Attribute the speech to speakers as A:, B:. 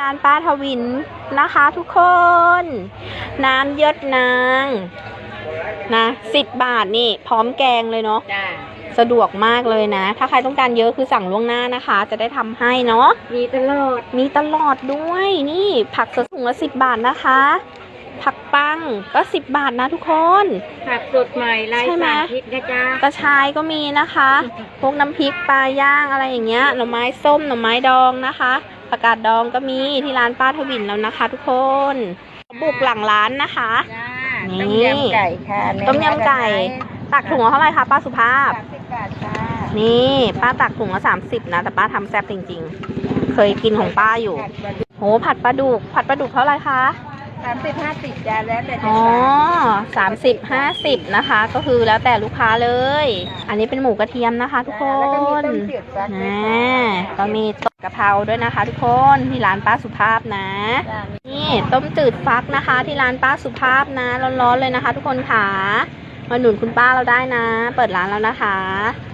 A: ร้านป้าทวินนะคะทุกคน น้ำยศนางนะสิบบาทนี่ พร้อมแกงเลยเนาะ
B: จ้า
A: สะดวกมากเลยนะ ถ้าใครต้องการเยอะคือสั่งล่วงหน้านะคะ จะได้ทำให้เนาะ
B: มีตลอด
A: มีตลอดด้วยนี่ ผักสดถุงละสิบบาทนะคะ ผักปังก็สิบบาทนะทุกคน
B: ผักสดใหม่ไร้
A: ใช่ไหม
B: สารพิษนะจ๊ะ
A: กระชายก็มีนะคะ พวกน้ำพริกปลาย่างอะไรอย่างเงี้ยหน่อไม้ส้มหน่อไม้ดองนะคะ ผักกาดดองก็มีที่ร้านป้าทวินแล้วนะคะ ทุกคนบุกหลังร้านนะคะ
B: จ้า
A: นี่
B: ต้มยำไก่ค่ะ
A: ต้มยำไก่ตักถุงละเท่าไหร่คะป้าสุภาพ
B: สามสิบบาทจ้า
A: นี่ป้าตักถุงละสามสิบนะ แต่ป้าทำแซ่บจริง ๆ เคยกินของป้าอยู่โหผัดปลาดุกผัดปลาดุกเท่าไหร่คะ
B: สามสิบห้าสิบจ้าแล้วแต่จะ
A: อ๋อ
B: สั่ง
A: สามสิบห้าสิบนะคะ ก็คือแล้วแต่ลูกค้าเลย อันนี้เป็นหมูกระเทียมนะคะ ทุกค
B: แล้วก็มี
A: น
B: ต้มจืดซักด้วย
A: อ่
B: ค่ะา
A: ก็มีต้มกะเพราด้วยนะคะ ทุกคนที่ร้านป้าสุภาพนะ
B: จ้า
A: นี่ต้มจืดฟักนะคะ ที่ร้านป้าสุภาพนะร้อนๆเลยนะคะ ทุกคนค่ะมาหนุนคุณป้าเราได้นะ เปิดร้านแล้วนะคะ